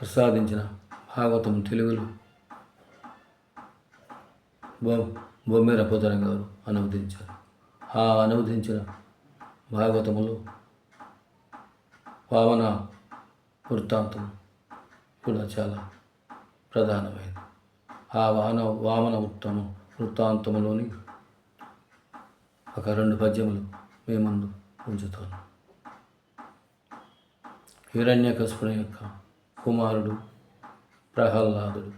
ప్రసాదించిన భాగవతం తెలుగులో. బొ బొమ్మెర పోతన గారు అనువదించారు. ఆ అనువదించిన భాగవతములో వామన వృత్తాంతం కూడా చాలా ప్రధానమైనది. ఆ వాన వామన వృత్తం వృత్తాంతములోని ఒక రెండు పద్యములు మీ ముందు ఉంచుతాను. హిరణ్యకశపుని యొక్క కుమారుడు ప్రహ్లాదుడు.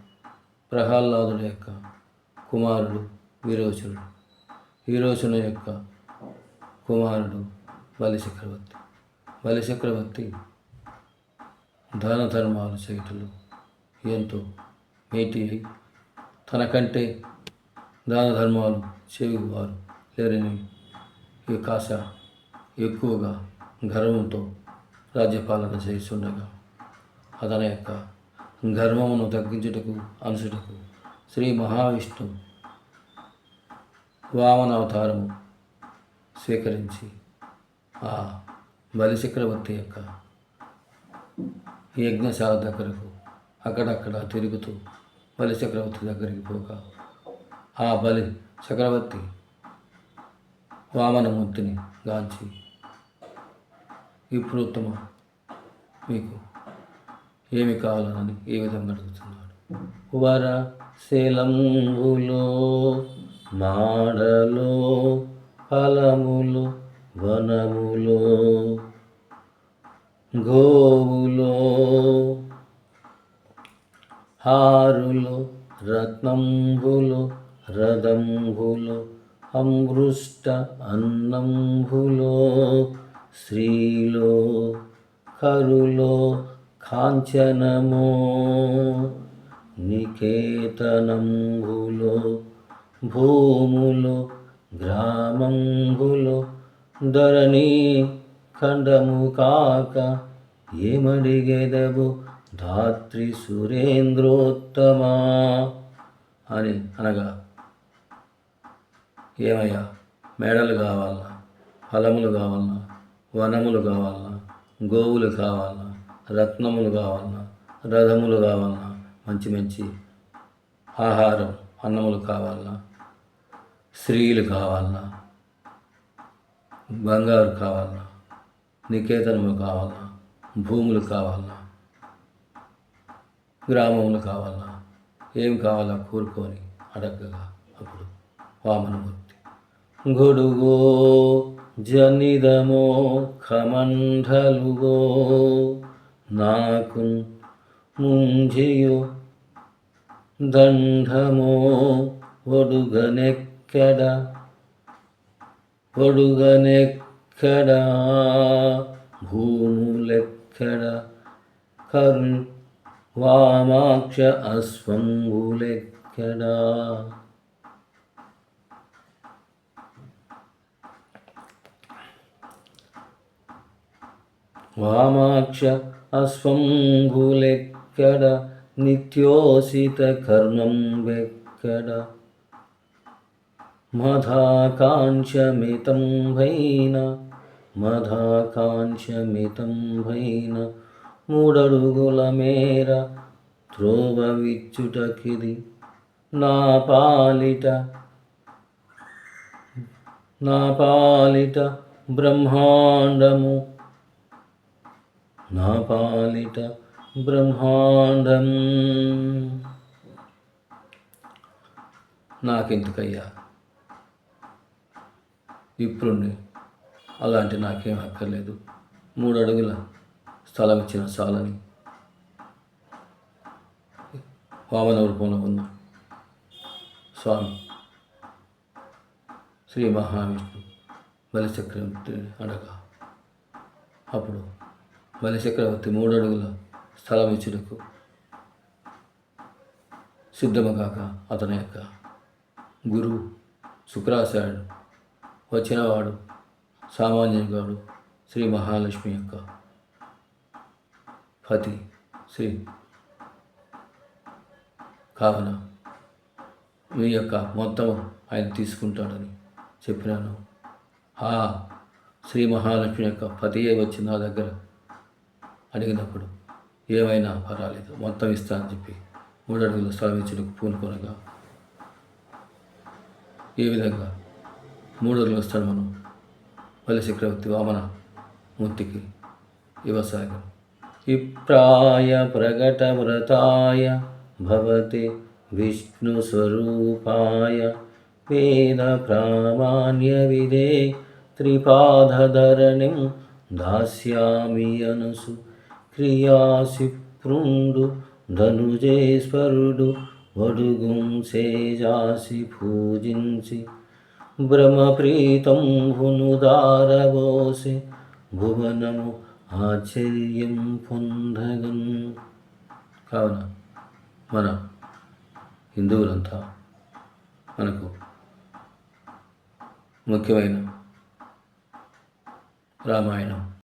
ప్రహ్లాదుడు యొక్క కుమారుడు విరోచనుడు విరోచన యొక్క కుమారుడు బలిచక్రవర్తి. బలిచక్రవర్తి దాన ధర్మాలు చేయటంలో ఎంతో మేటి అయి తనకంటే దాన ధర్మాలు చేయువారు లేరని ఈ కాశ ఎక్కువగా గర్వంతో రాజ్యపాలన చేస్తుండగా అతని యొక్క గర్వమును తగ్గించుటకు అనుసుటకు శ్రీ మహావిష్ణు వామన అవతారము స్వీకరించి ఆ బలిచక్రవర్తి యొక్క యజ్ఞశాల దగ్గరకు అక్కడక్కడ తిరుగుతూ బలి చక్రవర్తి దగ్గరికి పోగా ఆ బలి చక్రవర్తి వామనమూర్తిని గాంచి ఇప్పుడు ఉత్తమ మీకు ఏమి కావాలని ఏ విధంగా అడుగుతున్నాడు? వర శలంబులో మాడలో ఫలములు వనములో గోవులో హారులు రత్నంబులు రథంబులు అమృష్ట అన్నంబులో స్త్రీలో కరులో కాంచనము నికేతనంబులో భూములు గ్రామంబులో ధరణి ఖండము కాక ఏమడిగెదవు? ధాత్రి సురేంద్రోత్తమా అని అనగా ఏమయ్యా? మేడలు కావాలా ఫలములు కావాలా వనములు కావాలా గోవులు కావాలా రత్నములు కావాలన్నా రథములు కావాలన్నా మంచి మంచి ఆహారం అన్నములు కావాలన్నా స్త్రీలు కావాలన్నా బంగారు కావాలన్నా నికేతనములు కావాలన్నా భూములు కావాలన్నా గ్రామములు కావాలన్నా ఏం కావాలా కోరుకొని అడగగా అప్పుడు వామనమూర్తి. గొడుగో జనిదమో ఖమండలుగో నాకు ముంజియో దండమో ఒడుగనెక్కడ? ఒడుగనెక్కడ? భూములెక్కడ? కరు వామాక్ష అశ్వంగులెక్కడా వామాక్ష అశ్వంగులెక్కడ నిత్యోసిత కర్ణం వెక్కడ? మధాకాంక్షమితం భైన మధాకాంక్షమితం భైన మూడడుగుల మేర త్రోవ విచ్చుటకిది నా పాలిట నా పాలిట బ్రహ్మాండము నా పాలిట బ్రహ్మాండం. నాకెందుకయ్యా? విప్రుణ్ణి. అలాంటి నాకేం అక్కర్లేదు. మూడు అడుగుల స్థలం ఇచ్చిన చాలని. వామన రూపంలో ఉన్న స్వామి శ్రీ మహావిష్ణు బలిచక్రవర్తి అడగా. అప్పుడు బలిచక్రవర్తి మూడు అడుగుల స్థలం ఇచ్చుటకు సిద్ధముగాక అతని యొక్క గురువు శుక్రాచార్యుడు వచ్చినవాడు సామాన్యుడు శ్రీ మహాలక్ష్మి యొక్క పతి శ్రీ కావున మీ యొక్క మొత్తం ఆయన తీసుకుంటాడని చెప్పినాను. ఆ శ్రీ మహాలక్ష్మి యొక్క పతియే వచ్చి నా దగ్గర అడిగినప్పుడు ఏమైనా పర్వాలేదు మొత్తం ఇస్తా అని చెప్పి మూడు అడుగుల స్థలం ఇచ్చుటకు పూనుకొనగా ఏ విధంగా? మూడు అడుగుల స్థలమును పల్లె చక్రవర్తి వామన మూర్తికి ఇవ్వసాగం విప్రాయ ప్రకటవ్రతాయ విష్ణు విష్ణుస్వరూపాయ వేద ప్రామాణ్య విదే త్రిపాదధరణిం దాస్యామి అనుసు క్రియాసి ధనుజేశ్వరుడు వడుగుం సేజాసి పూజించి భ్రమప్రీతం హునుదారవోసి భువనము ఆశ్చర్యం పొందగన్. కావున మన హిందువులంతా మనకు ముఖ్యమైన రామాయణం